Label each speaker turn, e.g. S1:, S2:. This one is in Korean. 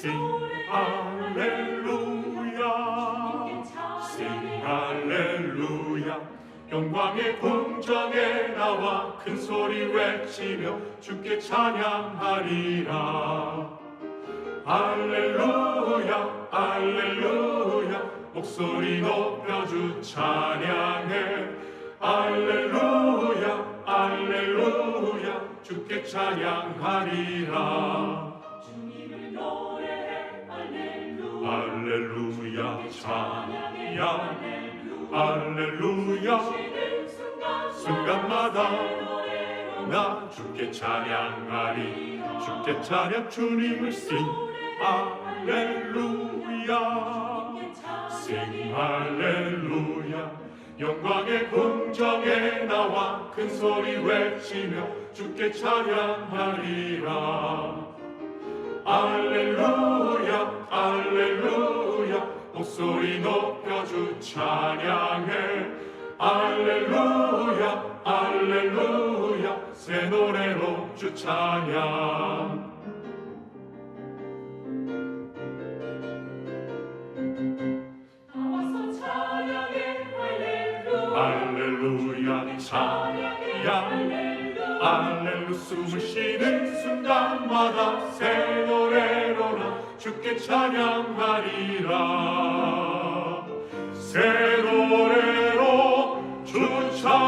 S1: sing 할렐루야. 영광의 공정에 나와 큰 소리 외치며 주께 찬양하리라. 할렐루야 할렐루야. 목소리 높여 주 찬양해. 할렐루야 할렐루야. 주께 찬양하리라
S2: 찬양해
S1: 찬양
S2: 할렐루야.
S1: 순간마다 나 주께 찬양하리. 주께 찬양 주님을 sing 할렐루야. sing 할렐루야. 영광의 공정에 나와 큰 소리 외치며 주께 찬양하리라 찬양해 할렐루야 할렐루야. 새 노래로 주 찬양.
S2: 할렐루야. 찬양 할렐루
S1: 숨을 쉬는 순간마다 새 노래로 나 주께 찬양하리라. 새 Nun schau